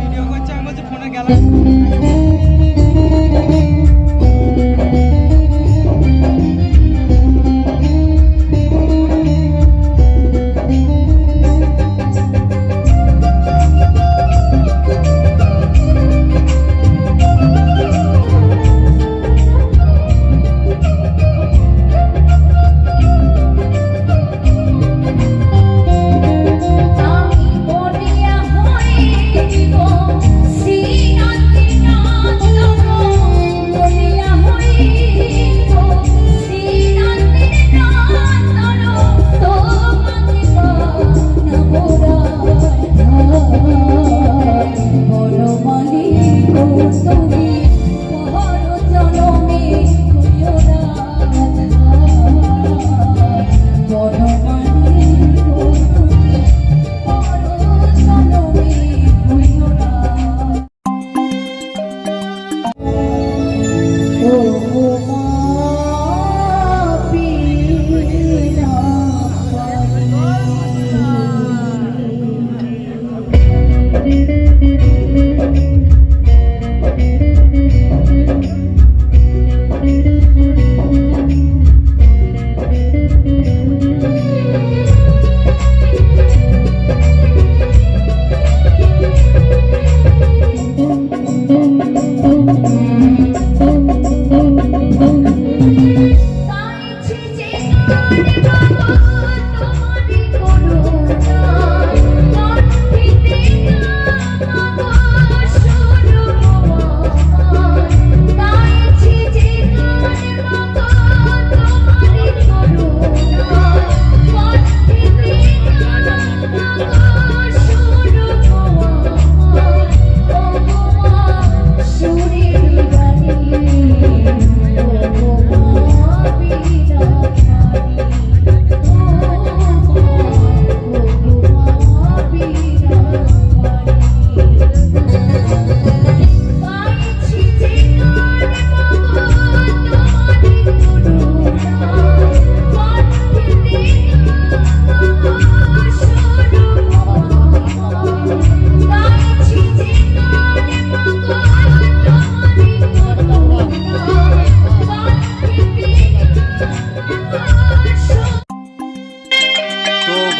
Video করছে আমার ফোনে গেলাম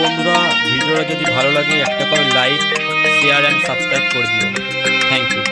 বন্ধুরা, ভিডিওটা যদি ভালো লাগে, একটা করে লাইক শেয়ার অ্যান্ড সাবস্ক্রাইব করে দিও। Thank you